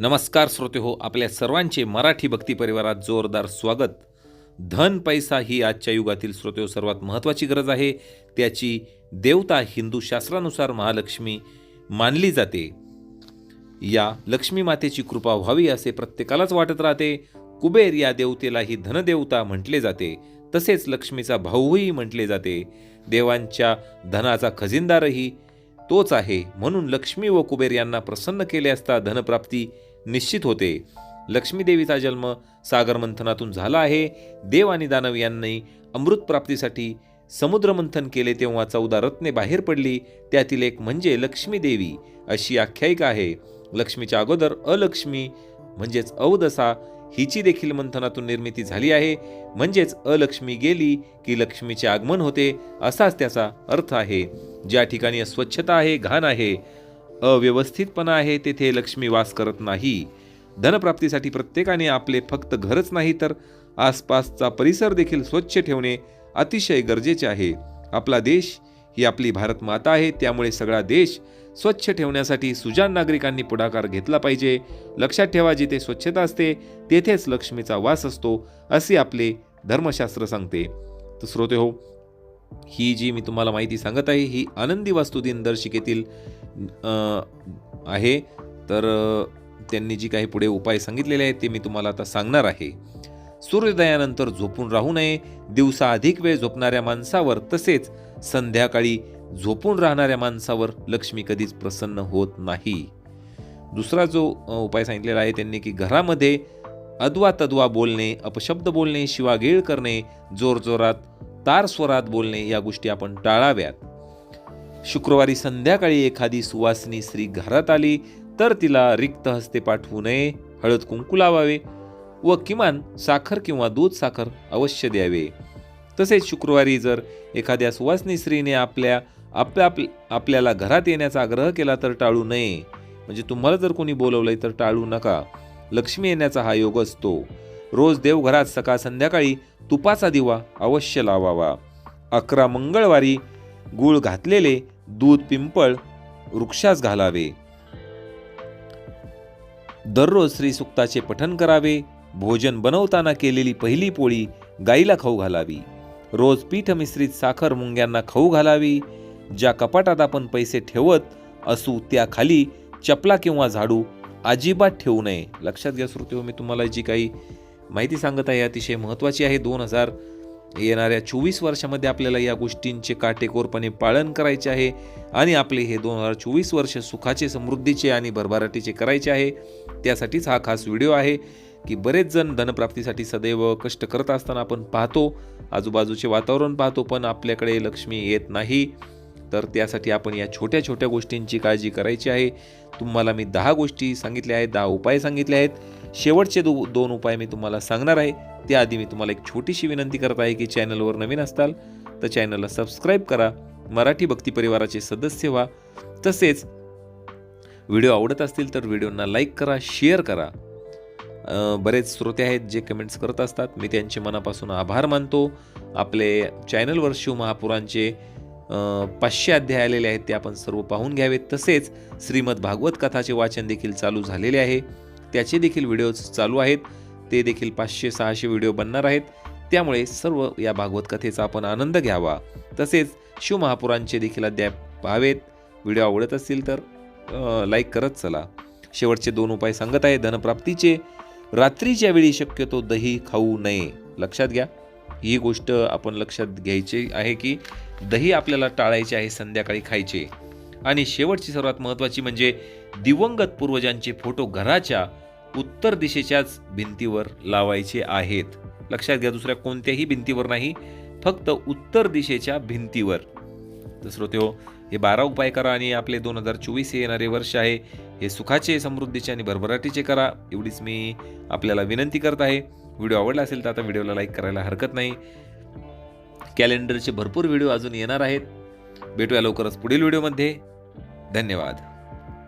नमस्कार श्रोते हो आपल्या सर्वांचे मराठी भक्ती परिवारात जोरदार स्वागत. धन पैसा ही आजच्या युगातील श्रोते हो सर्वात महत्त्वाची गरज आहे. त्याची देवता हिंदू शास्त्रानुसार महालक्ष्मी मानली जाते. या लक्ष्मी मातेची कृपा व्हावी असे प्रत्येकालाच वाटत राहते. कुबेर या देवतेलाही धनदेवता म्हटले जाते. तसेच लक्ष्मीचा भाऊही म्हटले जाते. देवांच्या धनाचा खजिनदारही तोच आहे म्हणून लक्ष्मी व कुबेर यांना प्रसन्न केले असता धनप्राप्ती निश्चित होते. लक्ष्मीदेवीचा जन्म सागर मंथनातून झाला आहे. देव आणि दानव यांनी अमृत प्राप्तीसाठी समुद्रमंथन केले तेव्हा चौदा रत्ने बाहेर पडली. त्यातील एक म्हणजे लक्ष्मीदेवी अशी आख्यायिका आहे. लक्ष्मीच्या अगोदर अलक्ष्मी म्हणजेच अवदसा हिची देखील मंथनातून निर्मिती झाली आहे. म्हणजेच अलक्ष्मी गेली की लक्ष्मीचे आगमन होते असाच त्याचा अर्थ आहे. ज्या ठिकाणी अस्वच्छता आहे घाण आहे अव्यवस्थितपणा आहे तेथे लक्ष्मी वास करत नाही. धनप्राप्तीसाठी प्रत्येकाने आपले फक्त घरच नाही तर आसपासचा परिसर देखील स्वच्छ ठेवणे अतिशय गरजेचे आहे. आपला देश ही आपली भारत माता आहे त्यामुळे सगळा देश स्वच्छ ठेवण्यासाठी सुजान नागरिकांनी पुढाकार घेतला पाहिजे. लक्षात ठेवा जिथे स्वच्छता असते तेथेच लक्ष्मीचा वास असतो असे आपले धर्मशास्त्र सांगते. तर श्रोते हो ही जी मी तुम्हाला माहिती सांगत आहे ही आनंदी वास्तुदिन दिनदर्शिकेतील आहे. तर त्यांनी जी काही पुढे उपाय सांगितलेले आहेत ते मी तुम्हाला आता सांगणार आहे. सूर्योदयानंतर झोपून राहू नये दिवसा अधिक वेळ झोपणाऱ्या माणसावर तसेच संध्याकाळी झोपून राहणाऱ्या माणसावर लक्ष्मी कधीच प्रसन्न होत नाही. दुसरा जो उपाय सांगितलेला आहे त्यांनी की घरामध्ये अद्वा तद्वा बोलणे अपशब्द बोलणे शिवागेळ करणे जोरजोरात तार स्वरात बोलणे या गोष्टी आपण टाळाव्यात. शुक्रवारी संध्याकाळी एखादी सुवासिनी स्त्री घरात आली तर तिला रिक्त हस्ते पाठवू नये हळद कुंकू लावावे व किमान साखर किंवा दूध साखर अवश्य द्यावे. तसेच शुक्रवारी जर एखाद्या सुवासिनी स्त्रीने आपल्या आपल्या आप- आपल्याला घरात येण्याचा आग्रह केला तर टाळू नये. म्हणजे तुम्हाला जर कोणी बोलवलंय तर टाळू नका. लक्ष्मी येण्याचा हा योग असतो. रोज देवघरात सकाळ संध्याकाळी तुपाचा दिवा अवश्य लावावा. अकरा मंगळवारी गूळ घातलेले दूध पिंपळ वृक्षास घालावे. दररोज श्रीसुक्ताचे पठन करावे. भोजन बनवताना केलेली पहिली पोळी गाईला खाऊ घालावी. रोज पीठ मिश्रित साखर मुंग्यांना खाऊ घालावी. ज्या कपाटात आपण पैसे ठेवत असू त्याखाली चपला किंवा झाडू अजिबात ठेवू नये. लक्षात घ्या श्रोते हो, मी तुम्हाला जी काही माहिती सांगत आहे अतिशय महत्त्वाची आहे. दोन हजार येणाऱ्या चोवीस वर्षामध्ये आपल्याला या गोष्टींचे काटेकोरपणे पालन करायचे आहे आणि आपले हे दोन हजार चोवीस वर्ष सुखाचे समृद्धीचे आणि भरभराटीचे करायचे आहे. त्यासाठीच हा खास व्हिडिओ आहे की बरेच जण धनप्राप्तीसाठी सदैव कष्ट करत असताना आपण पाहतो आजूबाजूचे वातावरण पाहतो पण आपल्याकडे लक्ष्मी येत नाही. तर त्यासाठी आपण या छोट्या छोट्या गोष्टींची काळजी करायची आहे. तुम्हाला मी दहा गोष्टी सांगितल्या आहेत दहा उपाय सांगितले आहेत. शेवटचे दो दोन उपाय मी तुम्हाला सांगणार आहे. त्याआधी मी तुम्हाला एक छोटीशी विनंती करत आहे की चॅनलवर नवीन असताल तर चॅनलला सबस्क्राईब करा मराठी भक्ती परिवाराचे सदस्य व्हा. तसेच व्हिडिओ आवडत असतील तर व्हिडिओना लाईक करा शेअर करा. बरेच श्रोते आहेत जे कमेंट्स करत असतात. मी त्यांचे मनापासून आभार मानतो. आपले चॅनलवर शिव महापुरांचे पाचशे अध्याय आलेले आहेत ते आपण सर्व पाहून घ्यावेत. तसेच श्रीमद भागवत कथाचे वाचन देखील चालू झालेले आहे. त्याचे देखील व्हिडिओज चालू आहेत. ते देखील पाचशे सहाशे व्हिडिओ बनणार आहेत. त्यामुळे सर्व या भागवत कथेचा आपण आनंद घ्यावा. तसेच शिव महापुरांचे देखील अद्याप पाहावेत व्हिडिओ आवडत असतील तर लाईक करत चला. शेवटचे दोन उपाय सांगत आहे. धनप्राप्तीचे रात्रीच्या वेळी शक्यतो दही खाऊ नये. लक्षात घ्या. ही गोष्ट आपण लक्षात घ्यायची आहे की दही आपल्याला टाळायचे आहे संध्याकाळी खायचे. आणि शेवटची सर्वात महत्त्वाची म्हणजे दिवंगत पूर्वजांचे फोटो घराच्या उत्तर दिशेच्याच भिंतीवर लावायचे आहेत. लक्षात घ्या दुसऱ्या कोणत्याही भिंतीवर नाही फक्त उत्तर दिशेच्या भिंतीवर. तर श्रोते हो हे बारा उपाय करा आणि आपले दोन हजार चोवीस हे येणारे वर्ष आहे. हे सुखाचे समृद्धीचे आणि भरभराटीचे करा. एवढीच मी आपल्याला विनंती करत आहे. व्हिडिओ आवडला असेल तर आता व्हिडिओला लाईक करायला हरकत नाही. कॅलेंडरचे भरपूर व्हिडिओ अजून येणार आहेत. भेटूया लवकरच पुढील व्हिडिओमध्ये. धन्यवाद.